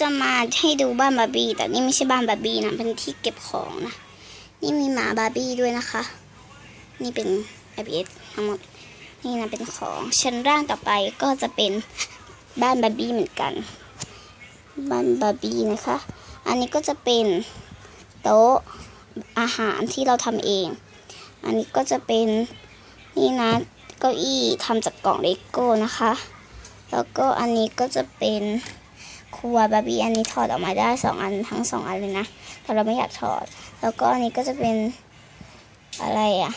จะมาให้ดูบ้านบาร์บี้แต่นี่ไม่ใช่บ้านบาร์บี้นะเป็นที่เก็บของนะ นี่มีหมาบาร์บี้ด้วยนะคะ นี่เป็น IPS ทั้งหมดนี่นะเป็นของชั้นล่างต่อไปก็จะเป็นบ้านบาร์บี้เหมือนกัน บ้านบาร์บี้นะคะ อันนี้ก็จะเป็นโต๊ะอาหารที่เราทำเอง อันนี้ก็จะเป็นนี่นะเก้าอี้ทำจากกล่องเลโก้นะคะ แล้วก็อันนี้ก็จะเป็น ครัวบาร์บี้อันนี้ถอดออกมาได้สองอันทั้งสองอันเลยนะ แต่เราไม่อยากถอด แล้วก็อันนี้ก็จะเป็นอะไรอะ่ะ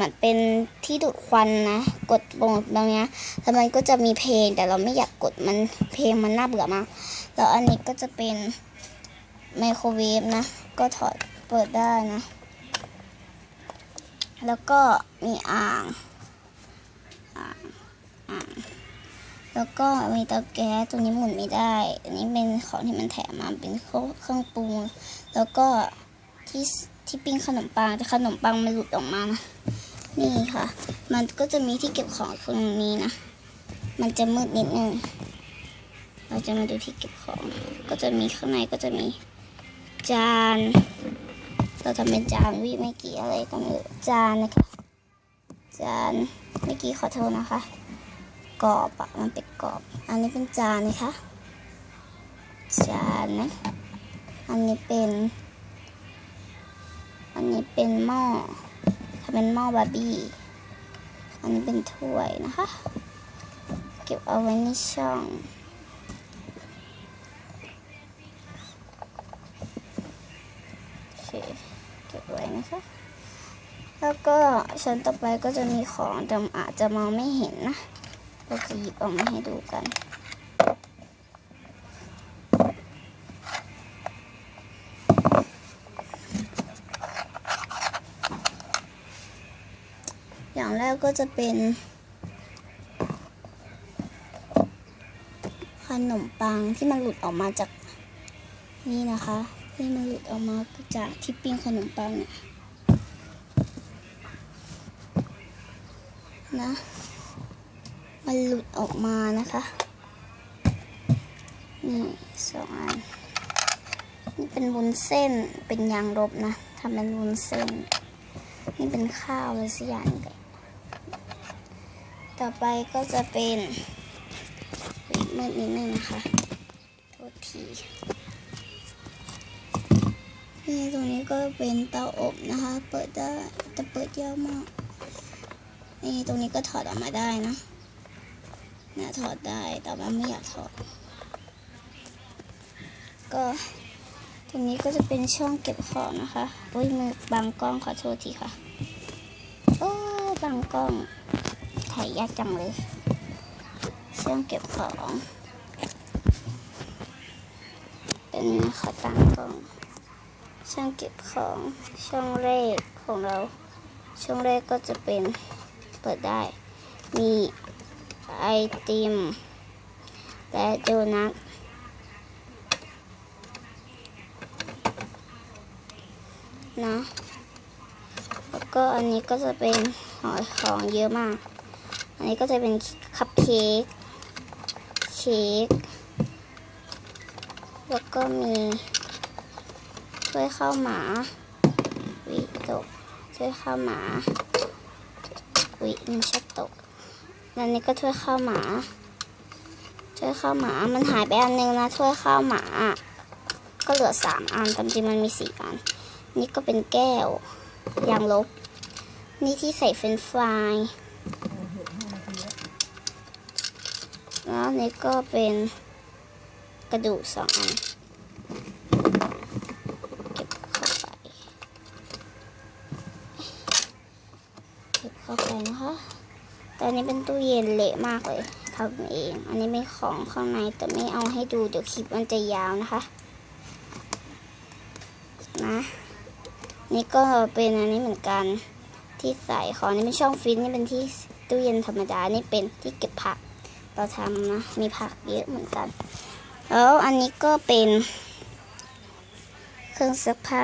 มันเป็นที่ดูดควันนะ กดลงตรงเนี้ยแล้วมันก็จะมีเพลงแต่เราไม่อยากกดมันเพลงมันน่าเบื่อมาก แล้วอันนี้ก็จะเป็นไมโครเวฟนะ ก็ถอดเปิดได้นะ แล้วก็มีอ่าง อ่าง อ่าง แล้วก็มีเตาแก๊สตรงนี้หมุนไม่ได้ อันนี้เป็นของที่มันแถมมาเป็นเครื่องปรุง แล้วก็ที่ที่ปิ้งขนมปังแต่ขนมปังมันหลุดออกมานะ นี่ค่ะ มันก็จะมีที่เก็บของตรงนี้นะ มันจะมืดนิดนึง เราจะมาดูที่เก็บของ ก็จะมีข้างในก็จะมีจาน เราทำเป็นจานวิไม่กี่อะไรก็ไม่รู้จานนะคะ จานเมื่อกี้ขอโทษนะคะ กรอบอะมันเป็นกรอบ อันนี้เป็นจานนะคะ จานนะ อันนี้เป็น อันนี้เป็นหม้อทำเป็นหม้อบาร์บี้ อันนี้เป็นถ้วยนะคะ เก็บเอาไว้ในช่องเก็บไว้นะคะ แล้วก็ชั้นต่อไปก็จะมีของแต่อาจจะมองไม่เห็นนะ เราจะหยิบออกมาให้ดูกัน อย่างแรกก็จะเป็น ขนมปังที่มันหลุดออกมาจากนี่นะคะที่มันหลุดออกมาจากที่ปิ้งขนมปังเนี่ยนะ มันหลุดออกมานะคะนี่สองอันนี่เป็นวุ้นเส้นเป็นยางลบนะทำเป็นวุ้นเส้น นี่เป็นข้าวเลยสิอย่างต่อไปก็จะเป็นมืดนิดนึงนะคะโทษทีนี่ตรงนี้ก็เป็นเตาอบนะคะ เปิดได้แต่เปิดยากมาก นี่ตรงนี้ก็ถอดออกมาได้นะ นะถอดได้ แต่ว่าไม่อยากถอด ก็ตรงนี้ก็จะเป็นช่องเก็บของนะคะอุ้ยมือบังกล้องขอโทษทีค่ะ โอ้บังกล้อง ถ่ายยากจังเลย ช่องเก็บของ เป็นขอตั้งกล้อง ช่องเก็บของ ช่องเลขของเรา ช่องแรกก็จะเป็นเปิดได้ มี ติม และโดนัทนะแล้วก็อันนี้ก็จะเป็นหอของเยอะมาก อันนี้ก็จะเป็นคัพเค้กเค้กแล้วก็มีถ้วยข้าวหมาวิตกถ้วยข้าวหมาวิมันชอบตก อันนี้ก็ถ้วยข้าวหมาถ้วยข้าวหมา มันหายไปอันนึงนะถ้วยข้าวหมา ก็เหลือสามอันตามจริงมันมีสี่อัน นี่ก็เป็นแก้วยางลบ นี่ที่ใส่เฟรนฟรายแล้วนี่ก็เป็นกระดูกสองอันเก็บเข้าไปเก็บเข้าไปนะคะ แต่อันนี้เป็นตู้เย็นเละมากเลยทำเอง อันนี้เป็นของข้างในแต่ไม่เอาให้ดูเดี๋ยวคลิปมันจะยาวนะคะ นะ นี่ก็เป็นอันนี้เหมือนกันที่ใส่ของนี่เป็นช่องฟรีซนี่เป็นที่ตู้เย็นธรรมดา นี่เป็นที่เก็บผัก เราทำนะ มีผักเยอะเหมือนกัน แล้วอันนี้ก็เป็นเครื่องซักผ้า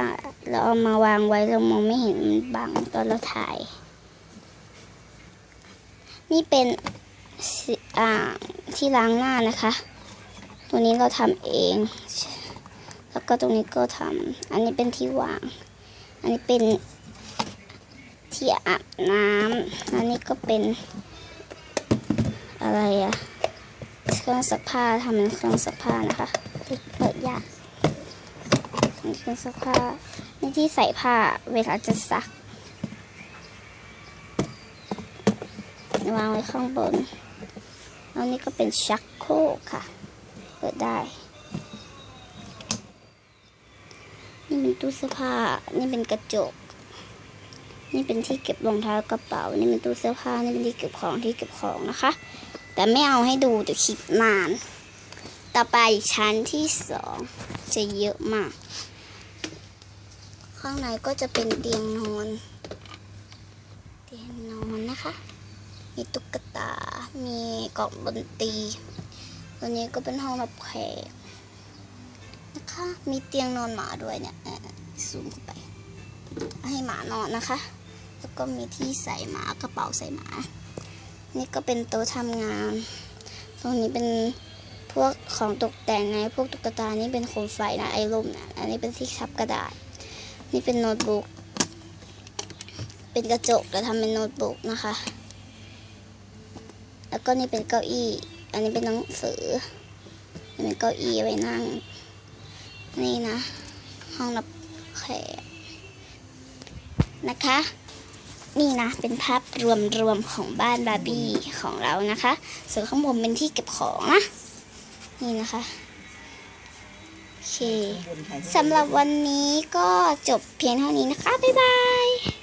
เราเอามาวางไว้เรามองไม่เห็นมันบังตอนเราถ่าย นี่เป็นอ่างที่ล้างหน้านะคะ ตัวนี้เราทำเอง แล้วก็ตรงนี้ก็ทำอันนี้เป็นที่วาง อันนี้เป็นที่อาบน้ำอันนี้ก็เป็นอะไรอะเครื่องซักผ้าทำเป็นเครื่องซักผ้านะคะเฮ้ยเปิดยากนี่เครื่องซักผ้านี่ที่ใส่ผ้าเวลาจะซัก วางไว้ข้างบนแล้วนี่ก็เป็นชักโครกค่ะ เปิดได้ นี่เป็นตู้เสื้อผ้า นี่เป็นกระจก นี่เป็นที่เก็บรองเท้ากระเป๋า นี่เป็นตู้เสื้อผ้า นี่เป็นที่เก็บของที่เก็บของนะคะ แต่ไม่เอาให้ดูเดี๋ยวคลิปนาน ต่อไปชั้นที่สองจะเยอะมาก ข้างในก็จะเป็นเตียงนอน เตียงนอนนะคะ มีตุ๊กตา มีกล่องดนตรีตัวนี้ก็เป็นห้องรับแขกนะคะ มีเตียงนอนหมาด้วยเนี่ยซูมเข้าไป ให้หมานอนนะคะ แล้วก็มีที่ใส่หมากระเป๋าใส่หมา นี่ก็เป็นโต๊ะทำงาน ตรงนี้เป็นพวกของตกแต่งไงพวกตุ๊กตานี่เป็นโคมไฟนะไอร่มนะอันนี้เป็นที่ทับกระดาษ นี่เป็นโน้ตบุ๊ก เป็นกระจกแต่ทำเป็นโน้ตบุ๊กนะคะ แล้วก็นี่เป็นเก้าอี้ อันนี้เป็นหนังสือนี่เป็นเก้าอี้ไว้นั่ง นี่นะ ห้องรับแขกนะคะ นี่นะเป็นภาพรวมรวมๆของบ้านบาร์บี้ของเรานะคะ ส่วนข้างบนเป็นที่เก็บของนะ นี่นะคะโอเคสำหรับวันนี้ก็จบเพียงเท่านี้นะคะ บ๊ายบาย